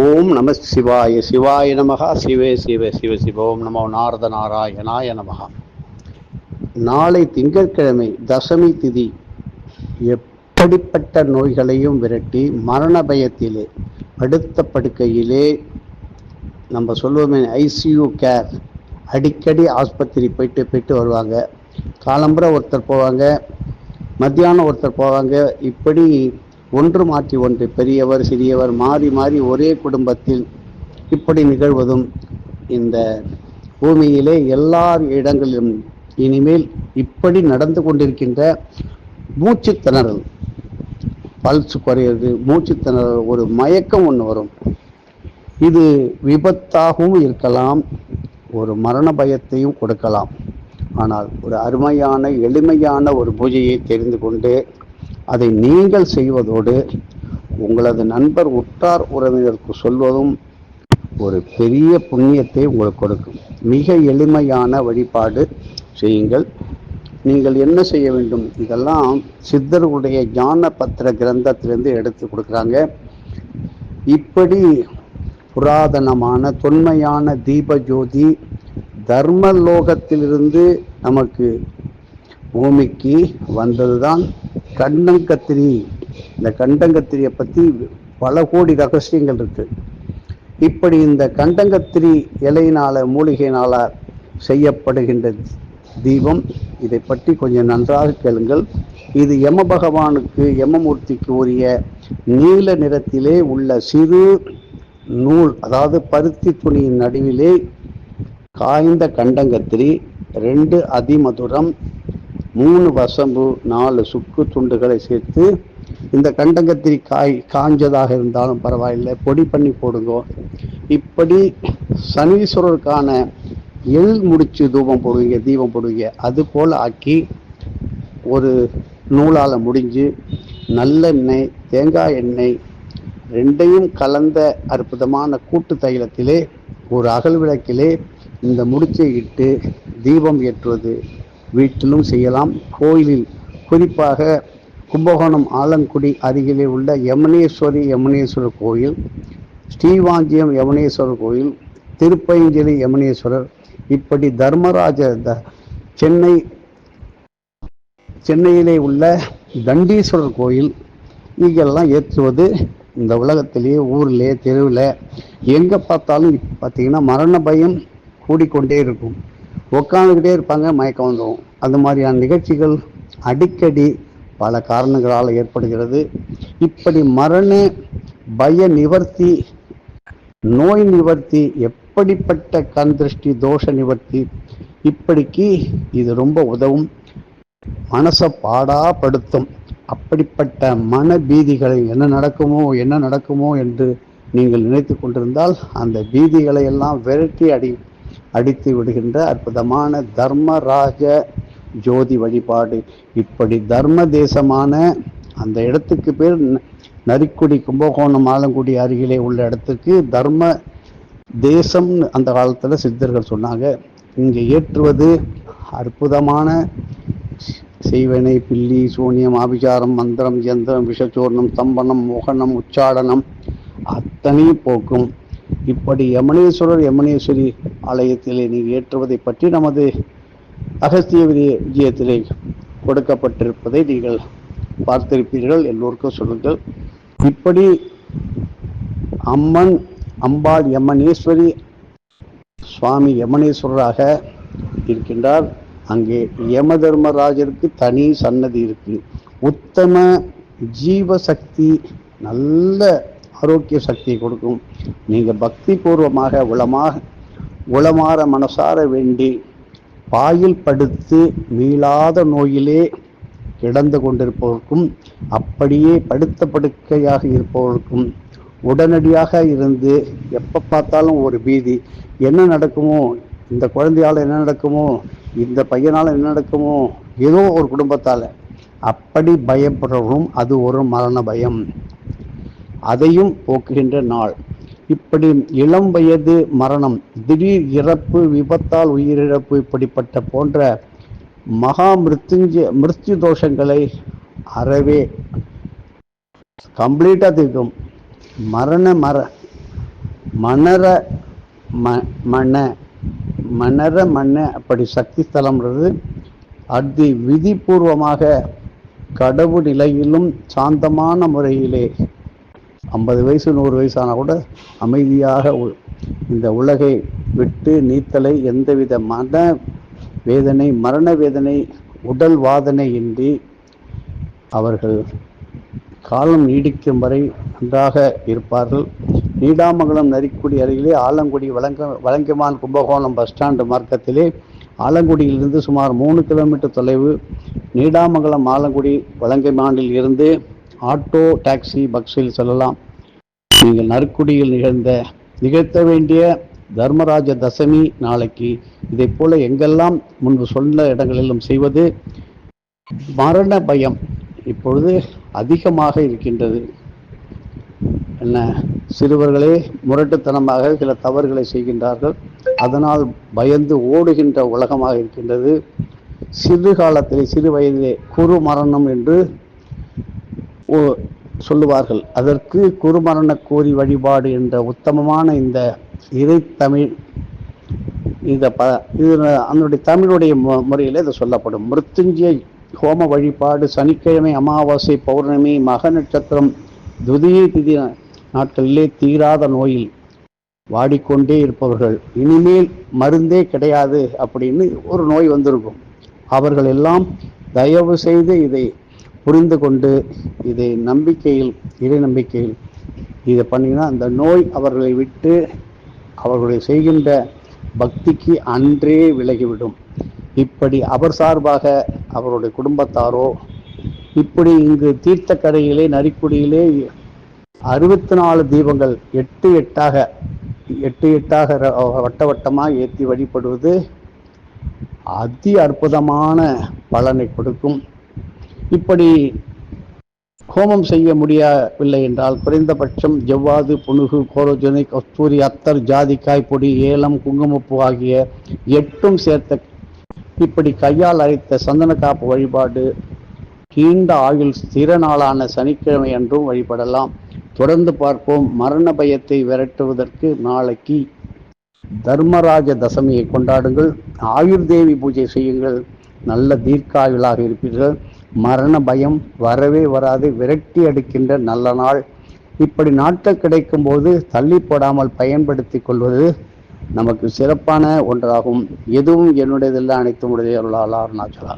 ஓம் நம சிவாய சிவாய நமகா சிவே சிவ சிவ சிவ. ஓம் நமோ நாரத நாராயணாய நமகா. நாளை திங்கட்கிழமை தசமி திதி. எப்படிப்பட்ட நோய்களையும் விரட்டி மரண பயத்திலே அடுத்த படுக்கையிலே நம்ம சொல்லுவோமே ஐசியூ கேர் அடிக்கடி ஆஸ்பத்திரி போயிட்டு போயிட்டு வருவாங்க. காலம்புற ஒருத்தர் போவாங்க மத்தியானம் ஒருத்தர் போவாங்க. இப்படி ஒன்று மாற்றி ஒன்று பெரியவர் சிறியவர் மாறி மாறி ஒரே குடும்பத்தில் இப்படி நிகழ்வதும் இந்த பூமியிலே எல்லா இடங்களிலும் இனிமேல் இப்படி நடந்து கொண்டிருக்கின்ற மூச்சு திணறல் பல்ஸ் குறையிறது மூச்சு திணறல் ஒரு மயக்கம் ஒன்று வரும். இது விபத்தாகவும் இருக்கலாம் ஒரு மரண பயத்தையும் கொடுக்கலாம். ஆனால் ஒரு அருமையான எளிமையான ஒரு பூஜையை தெரிந்து கொண்டு அதை நீங்கள் செய்வதோடு உங்களது நண்பர் உற்றார் உறவினருக்கு சொல்வதும் ஒரு பெரிய புண்ணியத்தை உங்களுக்கு கொடுக்கும். மிக எளிமையான வழிபாடு செய்யுங்கள். நீங்கள் என்ன செய்ய வேண்டும்? இதெல்லாம் சித்தர்களுடைய ஞான பத்திர கிரந்தத்திலிருந்து எடுத்து கொடுக்குறாங்க. இப்படி புராதனமான தொன்மையான தீப ஜோதி தர்மலோகத்திலிருந்து நமக்கு பூமிக்கு வந்ததுதான் கண்டங்கத்திரி. இந்த கண்டங்கத்திரியை பற்றி பல கோடி ரகசியங்கள் இருக்கு. இப்படி இந்த கண்டங்கத்திரி இலையினால மூலிகையினால செய்யப்படுகின்ற தீபம் இதை பற்றி கொஞ்சம் நன்றாக கேளுங்கள். இது யம பகவானுக்கு யமமூர்த்திக்கு உரிய நீல நிறத்திலே உள்ள சிறு நூல் அதாவது பருத்தி துணியின் நடுவிலே காய்ந்த கண்டங்கத்திரி ரெண்டு அதிமதுரம் மூணு வசம்பு நாலு சுக்கு துண்டுகளை சேர்த்து இந்த கண்டங்கத்திரி காய் காஞ்சதாக இருந்தாலும் பரவாயில்லை. பொடி பண்ணி போடுங்க. இப்படி சனீஸ்வரருக்கான எள் முடிச்சு தூபம் போடுவீங்க தீபம் போடுவீங்க. அது போல் ஆக்கி ஒரு நூலால் முடிஞ்சு நல்லெண்ணெய் தேங்காய் எண்ணெய் ரெண்டையும் கலந்த அற்புதமான கூட்டு தைலத்திலே ஒரு அகல் விளக்கிலே இந்த முடிச்சை இட்டு தீபம் ஏற்றுவது வீட்டிலும் செய்யலாம். கோயிலில் குறிப்பாக கும்பகோணம் ஆலங்குடி அருகிலே உள்ள யமுனேஸ்வரி யமுனேஸ்வரர் கோயில் ஸ்ரீவாஞ்சியம் யமுனேஸ்வரர் கோயில் திருப்பயஞ்சலி யமுனேஸ்வரர். இப்படி தர்மராஜ த சென்னை சென்னையிலே உள்ள தண்டீஸ்வரர் கோயில் இங்கெல்லாம் ஏற்றுவது இந்த உலகத்திலேயே ஊர்லேயே தெருவில். எங்கே பார்த்தாலும் பார்த்தீங்கன்னா மரண பயம் கூடிக்கொண்டே இருக்கும். உட்காந்துக்கிட்டே இருப்பாங்க மயக்கம் வந்துடும் அந்த மாதிரியான நிகழ்ச்சிகள் அடிக்கடி பல காரணங்களால் ஏற்படுகிறது. இப்படி மரண பய நிவர்த்தி நோய் நிவர்த்தி எப்படிப்பட்ட கண் திருஷ்டி தோஷ நிவர்த்தி இப்படிக்கு இது ரொம்ப உதவும். மனசை பாடாப்படுத்தும். அப்படிப்பட்ட மன பீதிகளை என்ன நடக்குமோ என்ன நடக்குமோ என்று நீங்கள் நினைத்து கொண்டிருந்தால் அந்த பீதிகளை எல்லாம் விரட்டி அடி அடித்து விடுகின்ற அற்புதமான தர்மராஜ ஜோதி வழிபாடு. இப்படி தர்ம தேசமான அந்த இடத்துக்கு பேர் நரிக்குடி கும்பகோணம் ஆலங்குடி அருகிலே உள்ள இடத்துக்கு தர்ம தேசம் அந்த காலத்தில் சித்தர்கள் சொன்னாங்க. இங்கே ஏற்றுவது அற்புதமான செய்வனை. பில்லி சூனியம் ஆபிசாரம் மந்திரம் யந்திரம் விஷச்சூர்ணம் ஸ்தம்பனம் முகனம் உச்சாடனம் அத்தனையும் போக்கும். இப்படி யமனேஸ்வரர் யமனேஸ்வரி ஆலயத்திலே நீர் ஏற்றுவதை பற்றி நமது அகஸ்திய விஜயத்திலே கொடுக்கப்பட்டிருப்பதை நீங்கள் பார்த்திருப்பீர்கள். எல்லோருக்கும் சொல்லுங்கள். இப்படி அம்மன் அம்பாள் யமனேஸ்வரி சுவாமி யமனேஸ்வரராக இருக்கின்றார். அங்கே யம தர்மராஜருக்கு தனி சன்னதி இருக்கு. உத்தம ஜீவசக்தி நல்ல ஆரோக்கிய சக்தியை கொடுக்கும். நீங்கள் பக்தி பூர்வமாக உளமாக உளமாற மனசார வேண்டி பாயில் படுத்து மீளாத நோயிலே கிடந்து கொண்டிருப்பவருக்கும் அப்படியே படுத்த படுக்கையாக இருப்பவருக்கும் உடனடியாக இருந்து எப்போ பார்த்தாலும் ஒரு பீதி. என்ன நடக்குமோ இந்த குழந்தையால் என்ன நடக்குமோ இந்த பையனால் என்ன நடக்குமோ ஏதோ ஒரு குடும்பத்தால் அப்படி பயப்படுறவரும் அது ஒரு மரண பயம். அதையும் போக்குகின்ற நாள். இப்படி இளம் வயது மரணம் திடீர் இறப்பு விபத்தால் உயிரிழப்பு இப்படிப்பட்ட போன்ற மகா மிருத்யுஞ்ச மிருத்யு தோஷங்களை அறவே கம்ப்ளீட்டாக தீர்க்கும். மரண மர மணர ம மண மணர மண்ண அப்படி சக்தி ஸ்தலம்ன்றது அதி விதிபூர்வமாக கடவுள் நிலையிலும் சாந்தமான முறையிலே ஐம்பது வயசு நூறு வயசானா கூட அமைதியாக இந்த உலகை விட்டு நீத்தலை எந்தவித மன வேதனை மரண வேதனை உடல் வாதனை இன்றி அவர்கள் காலம் நீடிக்கும் வரை நன்றாக இருப்பார்கள். நீடாமங்கலம் நரிக்குடி அருகிலே ஆலங்குடி வழங்க வழங்கமான் கும்பகோணம் பஸ் ஸ்டாண்டு மார்க்கத்திலே ஆலங்குடியிலிருந்து சுமார் மூணு கிலோமீட்டர் தொலைவு நீடாமங்கலம் ஆலங்குடி வழங்கமானில் இருந்து ஆட்டோ டாக்ஸி பக்ஸில் செல்லலாம் நீங்கள் நற்குடியில் நிகழ்ந்த நிகழ்த்த வேண்டிய தர்மராஜ தசமி நாளைக்கு இதைப் போல எங்கெல்லாம் முன்பு சொன்ன இடங்களிலும் செய்வது? மரண பயம் இப்பொழுது அதிகமாக இருக்கின்றது. என்ன? சிறுவர்களே முரட்டுத்தனமாக சில தவறுகளை செய்கின்றார்கள். அதனால் பயந்து ஓடுகின்ற உலகமாக இருக்கின்றது. சிறு காலத்திலே சிறு வயதிலே குரு மரணம் என்று சொல்லுவார்கள். அதற்கு குருமரண கோரி வழிபாடு என்ற உத்தமமான இந்த இறைத்தமிழ் இந்த ப இது அதனுடைய தமிழுடைய முறையில் இது சொல்லப்படும். மிருத்துஞ்சய ஹோம வழிபாடு சனிக்கிழமை அமாவாசை பௌர்ணமி மக நட்சத்திரம் துதிய திதி நாட்களிலே தீராத நோயில் வாடிக்கொண்டே இருப்பவர்கள். இனிமேல் மருந்தே கிடையாது அப்படின்னு ஒரு நோய் வந்திருக்கும். அவர்கள் எல்லாம் தயவு செய்து இதை புரிந்து கொண்டு இதை நம்பிக்கையில் இறை நம்பிக்கையில் இதை பண்ணிங்கன்னா அந்த நோய் அவர்களை விட்டு அவர்களுடைய செய்கின்ற பக்திக்கு அன்றே விலகிவிடும். இப்படி அவர் சார்பாக அவருடைய குடும்பத்தாரோ இப்படி இங்கு தீர்த்தக்கரையிலே நரிக்குடியிலே அறுபத்தி நாலு தீபங்கள் எட்டு எட்டாக எட்டு எட்டாக ர- வட்ட வட்டமாக ஏற்றி வழிபடுவது அதி அற்புதமான பலனை கொடுக்கும். இப்படி ஹோமம் செய்ய முடியவில்லை என்றால் குறைந்தபட்சம் ஜவ்வாது புனுகு கோரோஜனை கஸ்தூரி அத்தர் ஜாதிக்காய் பொடி ஏலம் குங்குமப்பூ ஆகிய எட்டும் சேர்த்த இப்படி கையால் அரைத்த சந்தன காப்பு வழிபாடு நீண்ட ஆயுள் ஸ்திர நாளான சனிக்கிழமை அன்றும் வழிபடலாம். தொடர்ந்து பார்ப்போம். மரண பயத்தை விரட்டுவதற்கு நாளைக்கு தர்மராஜ தசமியை கொண்டாடுங்கள். ஆயுர்தேவி பூஜை செய்யுங்கள். நல்ல தீர்க்காயுளாக இருப்பீர்கள். மரண பயம் வரவே வராது. விரட்டி அடிக்கின்ற நல்ல நாள். இப்படி நாட்கள் கிடைக்கும் போது தள்ளி போடாமல் பயன்படுத்தி கொள்வது நமக்கு சிறப்பான ஒன்றாகும். எதுவும் என்னுடையதெல்லாம் அனைத்தும் உடைய நான் அருணாச்சலா